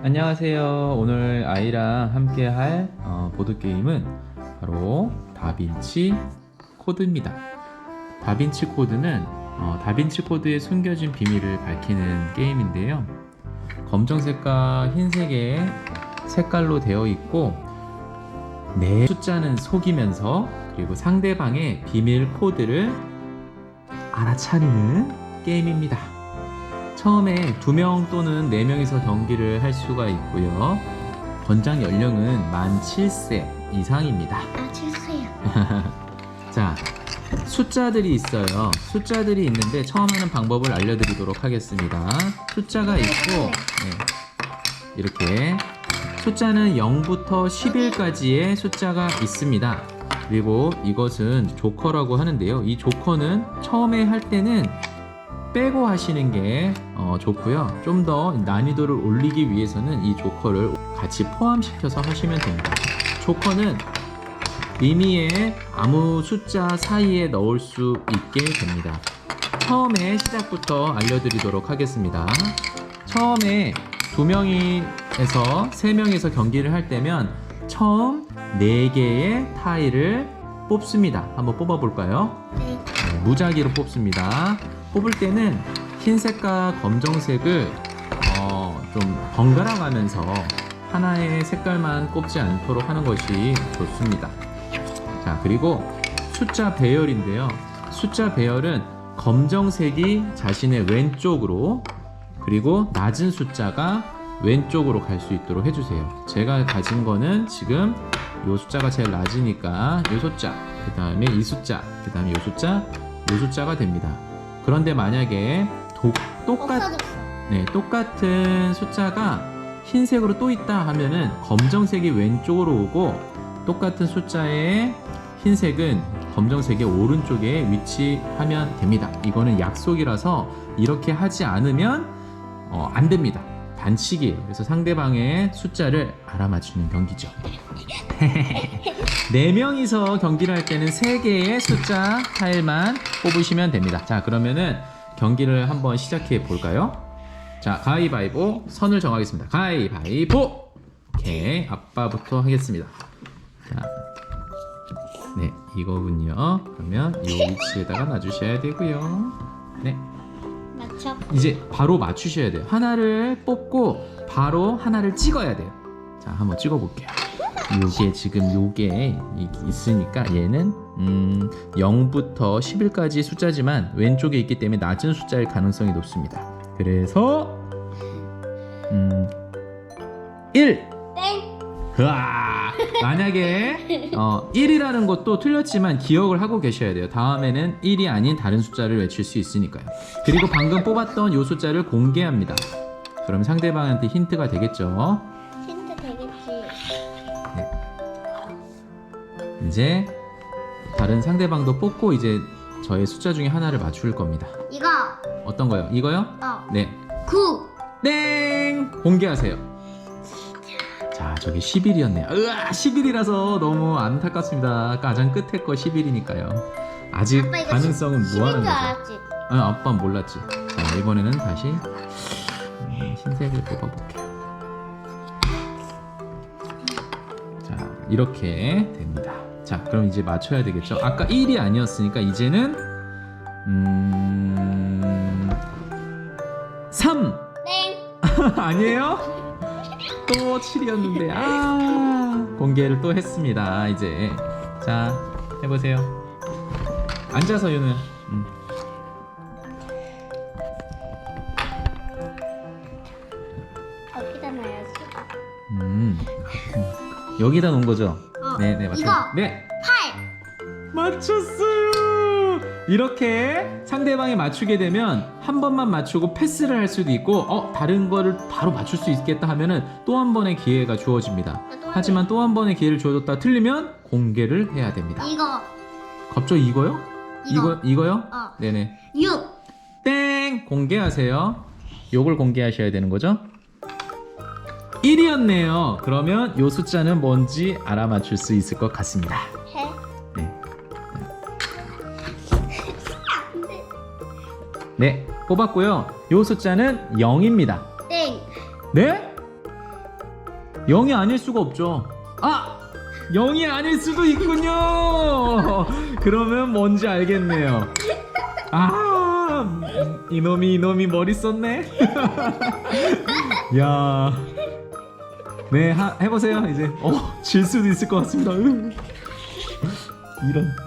안녕하세요. 오늘 아이랑 함께 할 어, 보드게임은 바로 다빈치 코드입니다. 다빈치 코드는 어, 다빈치 코드에 숨겨진 비밀을 밝히는 게임인데요. 검정색과 흰색의 색깔로 되어 있고 네 숫자는 속이면서 그리고 상대방의 비밀 코드를 알아차리는 게임입니다. 처음에 두 명 또는 네 명이서 경기를 할 수가 있고요. 권장 연령은 만 7세 이상입니다. 아, 죄송해요. 자, 숫자들이 있어요. 숫자들이 있는데 처음 하는 방법을 알려드리도록 하겠습니다. 숫자가 있고, 네, 이렇게 숫자는 0부터 11까지의 숫자가 있습니다. 그리고 이것은 조커라고 하는데요. 이 조커는 처음에 할 때는 빼고 하시는 게 어, 좋고요. 좀 더 난이도를 올리기 위해서는 이 조커를 같이 포함시켜서 하시면 됩니다. 조커는 의미에 아무 숫자 사이에 넣을 수 있게 됩니다. 처음에 시작부터 알려드리도록 하겠습니다. 처음에 두 명이에서 세 명이서 경기를 할 때면 처음 네 개의 타일을 뽑습니다. 한번 뽑아볼까요? 네. 네, 무작위로 뽑습니다. 뽑을 때는 흰색과 검정색을 어, 좀 번갈아 가면서 하나의 색깔만 꼽지 않도록 하는 것이 좋습니다. 자, 그리고 숫자 배열인데요. 숫자 배열은 검정색이 자신의 왼쪽으로 그리고 낮은 숫자가 왼쪽으로 갈 수 있도록 해주세요. 제가 가진 거는 지금 이 숫자가 제일 낮으니까 이 숫자, 그 다음에 이 숫자, 그 다음에 이 숫자, 이 숫자가 됩니다. 그런데 만약에 도- 똑같. 네, 똑같은 숫자가 흰색으로 또 있다 하면은 검정색이 왼쪽으로 오고 똑같은 숫자의 흰색은 검정색의 오른쪽에 위치하면 됩니다. 이거는 약속이라서 이렇게 하지 않으면 어, 안 됩니다. 반칙이에요. 그래서 상대방의 숫자를 알아맞추는 경기죠. 네 명이서 경기를 할 때는 세 개의 숫자 타일만 뽑으시면 됩니다. 자, 그러면은 경기를 한번 시작해 볼까요? 자, 가위바위보 선을 정하겠습니다. 가위바위보. 오케이, 아빠부터 하겠습니다. 자, 네, 이거군요. 그러면 이 위치에다가 놔주셔야 되고요. 네, 맞춰. 이제 바로 맞추셔야 돼요. 하나를 뽑고 바로 하나를 찍어야 돼요. 자, 한번 찍어 볼게요. 요게 지금 요게 이- 있으니까 얘는 음, 0부터 11까지 숫자지만 왼쪽에 있기 때문에 낮은 숫자일 가능성이 높습니다. 그래서 음, 1 땡. 으아! 만약에 어, 1이라는 것도 틀렸지만 기억을 하고 계셔야 돼요. 다음에는 1이 아닌 다른 숫자를 외칠 수 있으니까요. 그리고 방금 뽑았던 요 숫자를 공개합니다. 그럼 상대방한테 힌트가 되겠죠. 힌트 되겠지. 이제 다른 상대방도 뽑고 이제 저의 숫자 중에 하나를 맞출 겁니다. 이거. 어떤 거요? 이거요? 어. 네. 9. 땡! 공개하세요. 자, 저게 10일이었네요. 으아, 10일이라서 너무 안타깝습니다. 가장 끝에 거 10일이니까요. 아직 아빠 이거 가능성은 10인 무한한 줄 거죠. 알았지. 아, 아빠 몰랐지. 자, 이번에는 다시 음, 흰색을 뽑아볼게요. 자, 이렇게 됩니다. 자, 그럼 이제 맞춰야 되겠죠? 아까 1이 아니었으니까 이제는 음... 3! 땡. 아니에요? 또 7이었는데 아 공개를 또 했습니다 이제 자 해보세요 앉아서 유는 음. 어디다 놔야지? 음. 여기다 놓은 거죠? 어. 네네 맞습니다 이거. 네 8. 맞췄어요 이렇게 상대방이 맞추게 되면 한 번만 맞추고 패스를 할 수도 있고 어 다른 거를 바로 맞출 수 있겠다 하면은 또 한 번의 기회가 주어집니다 하지만 또 한 번의 기회를 주어줬다 틀리면 공개를 해야 됩니다 이거. 갑자기 이거요? 이거. 이거 이거요? 어. 네네. 6. 땡 공개하세요. 요걸 공개하셔야 되는 거죠? 1이었네요. 그러면 요 숫자는 뭔지 알아맞힐 수 있을 것 같습니다. 네, 뽑았고요. 요 숫자는 0입니다. 땡. 네? 0이 아닐 수가 없죠. 아! 0이 아닐 수도 있군요. 그러면 뭔지 알겠네요. 아, 이놈이 이놈이 머리 썼네. 야, 네 하, 해보세요 이제. 어, 질 수도 있을 것 같습니다. 으. 이런.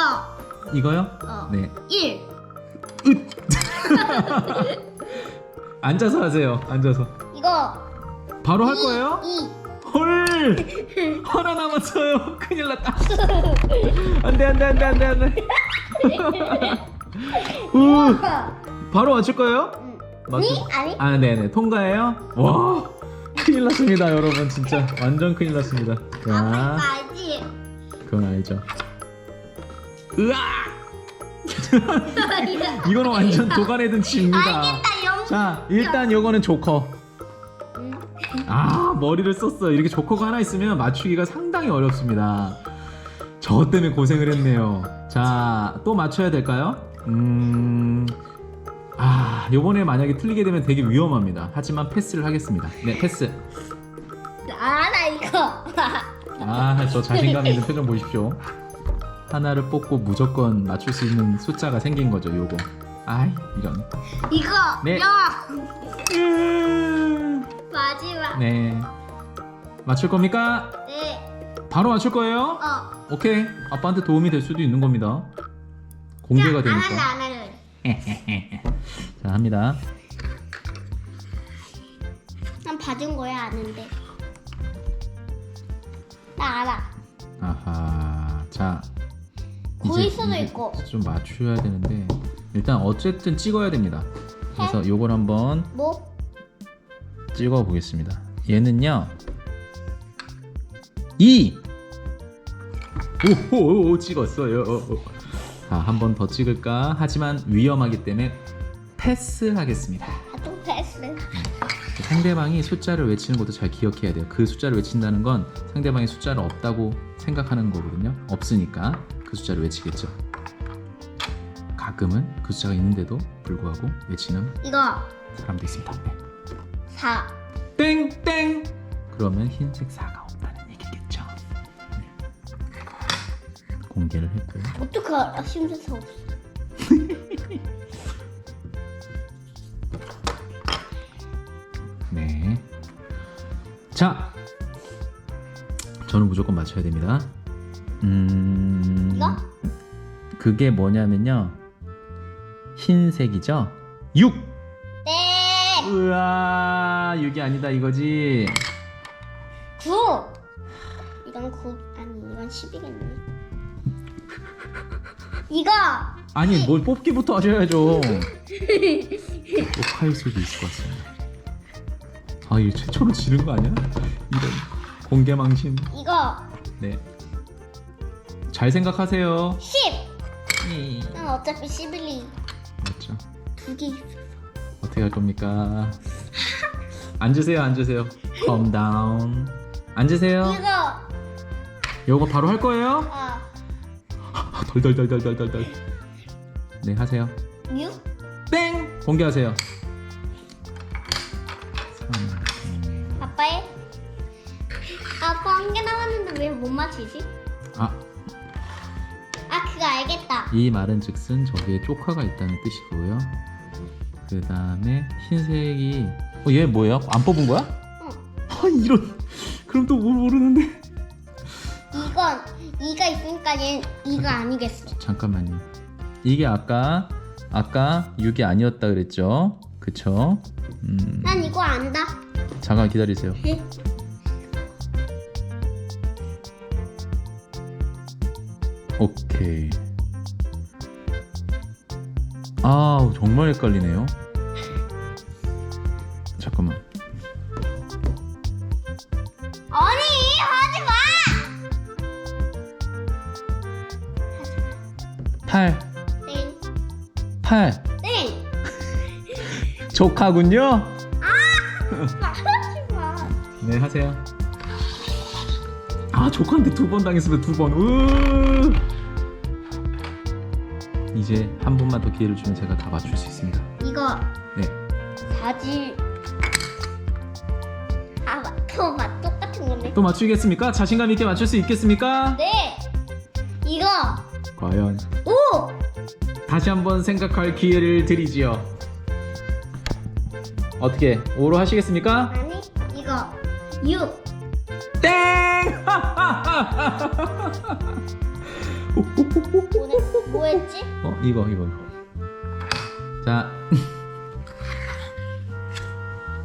이거 이거요? 어. 네. 1 앉아서 하세요. 앉아서. 이거 바로 할 거예요? 2 헐! 하나 남았어요. 큰일 났다. 안돼 안돼 안돼 안돼 안돼. 우, 바로 맞출 거예요? 니? 아니? 아 네네 통과해요. 와 큰일 났습니다 여러분 진짜 완전 큰일 났습니다. 자 아빠 알지? 그건 알죠. 으아! 이거는 완전 도가내든 집니다. 알겠다 영 자 일단 요거는 조커. 음. 아 머리를 썼어요. 이렇게 조커가 하나 있으면 맞추기가 상당히 어렵습니다. 저 때문에 고생을 했네요. 자 또 맞춰야 될까요? 음. 아 요번에 만약에 틀리게 되면 되게 위험합니다. 하지만 패스를 하겠습니다. 네 패스. 알아 이거 아 저 자신감 있는 표정 보십시오. 하나를 뽑고 무조건 맞출 수 있는 숫자가 생긴 거죠. 요거. 아이 이런. 이거 네. 영 마지막 네. 맞출 겁니까? 네. 바로 맞출 거예요? 어. 오케이. 아빠한테 도움이 될 수도 있는 겁니다. 공개가 안 할래 되니까. 안 할래 자, 합니다. 난 봐준 거야 아는데 나 알아 아하. 자. 보일 이제- 수도 이제 있고. 좀 맞춰야 되는데 일단 어쨌든 찍어야 됩니다. 그래서 요걸 한번 뭐? 찍어 보겠습니다. 얘는요. 2. 오호 찍었어요. 자, 한 번 더 찍을까? 하지만 위험하기 때문에 패스하겠습니다. 아 또 패스 상대방이 숫자를 외치는 것도 잘 기억해야 돼요. 그 숫자를 외친다는 건 상대방이 숫자를 없다고 생각하는 거거든요. 없으니까 그 숫자를 외치겠죠. 가끔은 그 숫자가 있는데도 불구하고 외치는 이거 사람도 있습니다. 네. 4 땡! 땡! 그러면 흰색 4가 없다는 얘기겠죠. 네. 공개를 했고요. 어떡해 알아 심수사 없어 네. 자, 저는 무조건 맞춰야 됩니다. 음, 이거? 그게 뭐냐면요. 흰색이죠? 6! 네 우와, 6이 아니다 이거지. 9 이건 9 아니 이건 10이겠네 이거 아니, 뭘 뽑기부터 하셔야죠. 또파일 수도 있을 것 같습니다. 아, 이거 최초로 지는 거 아니야? 이런 공개 망신. 이거 네. 잘 생각하세요. 10난 어차피 11이 맞죠? 두개 있어 어떻게 할 겁니까? 앉으세요, 앉으세요. Calm down. 앉으세요. 이거 요거 바로 할 거예요? 어 덜덜덜덜덜덜덜. 네, 하세요. 6 땡! 공개하세요. 아빠의 아빠 한 개 남았는데 왜 못 맞히지? 아, 알겠다 이 말은 즉슨 저기에 쪽화가 있다는 뜻이고요. 그 다음에 흰색이 어, 얘 뭐예요? 안 뽑은 거야? 어 아, 이런. 그럼 또 뭘 모르는데. 이건 이가 있으니까 얘는 이가 아니겠어 잠깐만요. 이게 아까 아까 6이 아니었다 그랬죠? 그쵸? 음, 난 이거 안다 잠깐 기다리세요. 오케이. 아 정말 헷갈리네요. 잠깐만. 아니 하지 마 8, 땡 8. 땡. 조카군요. 하지 마 네 하세요. 아 조카한테 두 번 당했으면 두 번. 으. 이제 한 번만 더 기회를 주면 제가 다 맞출 수 있습니다. 이거 네. 4지. 아, 맞, 또 맞, 똑같은 거네. 또 맞추겠습니까? 자신감 있게 맞출 수 있겠습니까? 네. 이거. 과연 오! 다시 한번 생각할 기회를 드리지요. 어떻게 5로 하시겠습니까? 아니, 이거. 6. 땡! 오늘 뭐 했지? 어 이거 이거 이거. 자,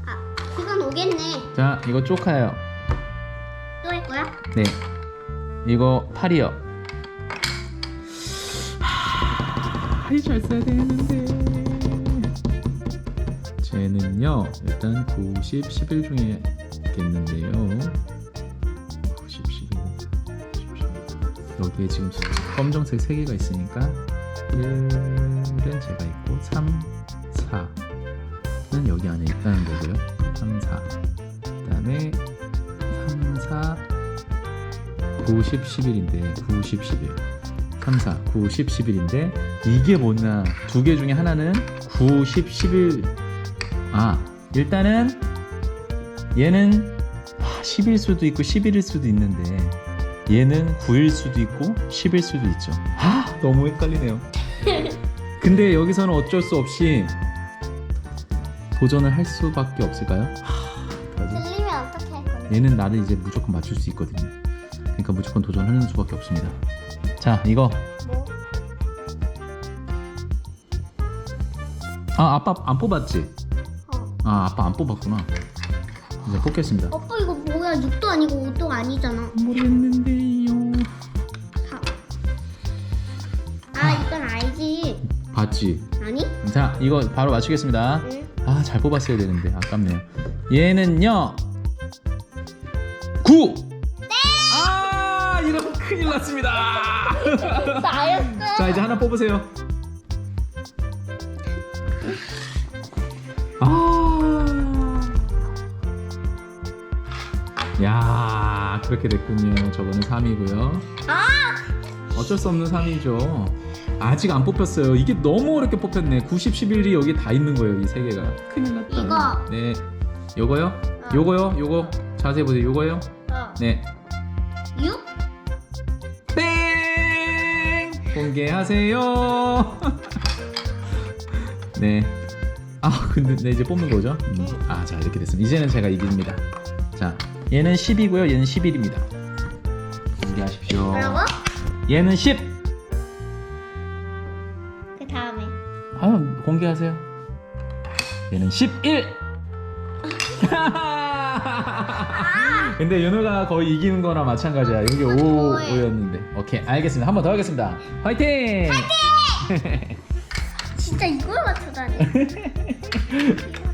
아, 이건 오겠네. 자 이거 쪼카요. 또 할 거야? 네. 이거 팔이요. 팔이 잘 써야 되는데. 쟤는요, 일단 90, 11 중에 있겠는데요. 여기에 지금 검정색 3개가 있으니까 1은 제가 있고 3, 4는 여기 안에 있다는 거고요. 3, 4. 그 다음에 3, 4, 90, 11인데 90, 11 3, 4, 90, 11인데 이게 뭐냐 두 개 중에 하나는 90, 11 아, 일단은 얘는 10일 수도 있고 11일 수도 있는데 얘는 9일 수도 있고 10일 수도 있죠 아, 너무 헷갈리네요 근데 여기서는 어쩔 수 없이 도전을 할 수밖에 없을까요? 하? 들리면 어떻게 할 건데? 얘는 나를 이제 무조건 맞출 수 있거든요. 그러니까 무조건 도전하는 수밖에 없습니다. 자, 이거 뭐? 아 아빠 안 뽑았지? 어. 아 아빠 안 뽑았구나. 이제 뽑겠습니다. 오빠 뭐야? 6도 아니고 5도 아니잖아. 모르겠는데요. 4. 아, 이건 알지. 봤지? 아니? 자, 이거 바로 맞추겠습니다. 응. 아 잘 뽑았어야 되는데 아깝네요. 얘는요 9. 아 이러면 큰일 났습니다. 나였어. 자 이제 하나 뽑으세요. 야 그렇게 됐군요. 저거는 3이고요. 아! 어쩔 수 없는 3이죠. 아직 안 뽑혔어요. 이게 너무 어렵게 뽑혔네. 90, 11이 여기 다 있는 거예요. 이 세 개가. 큰일 났다. 이거. 네. 요거요? 요거요? 요거. 자세히 보세요. 요거요? 어. 네. 6? 땡! 공개하세요. 네. 아, 근데 네, 이제 뽑는 거죠? 음. 아, 자, 이렇게 됐습니다. 이제는 제가 이깁니다. 자, 얘는 10이고요. 얘는 11입니다. 공개하십시오. 뭐라고? 얘는 10. 그 다음에. 아, 공개하세요. 얘는 11. 근데 윤호가 거의 이기는 거나 마찬가지야. 여기 5, 뭐예요? 5였는데. 오케이, 알겠습니다. 한 번 더 하겠습니다. 화이팅! 진짜 이걸 맞추다니.